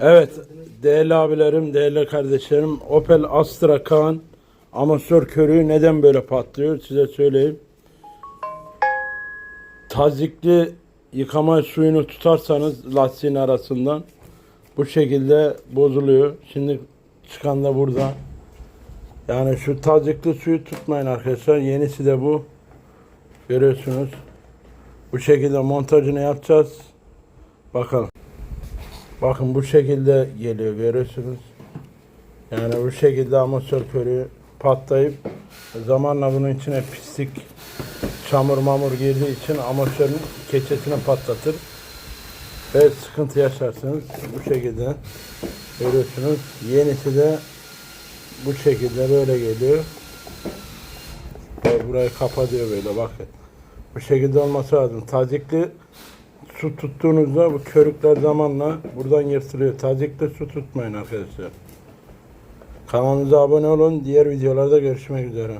Evet değerli abilerim, değerli kardeşlerim Opel Astra Kaan amatör körüğü neden böyle patlıyor size söyleyeyim. Tazikli yıkama suyunu tutarsanız lastiğin arasından bu şekilde bozuluyor. Şimdi çıkan da burada. Yani şu tazikli suyu tutmayın arkadaşlar. Yenisi de bu. Görüyorsunuz. Bu şekilde montajını yapacağız. Bakalım. Bakın bu şekilde geliyor görüyorsunuz. Yani bu şekilde amatör körüğü patlayıp zamanla bunun içine pislik, çamur mamur girdiği için amatörün keçesini patlatır. Ve sıkıntı yaşarsınız. Bu şekilde görüyorsunuz. Yenisi de bu şekilde böyle geliyor. Ve burayı kapatıyor böyle bakın. Bu şekilde olması lazım. Tazikli su tuttuğunuzda bu körükler zamanla buradan yırtılıyor. Tazikli su tutmayın arkadaşlar. Kanalımıza abone olun. Diğer videolarda görüşmek üzere.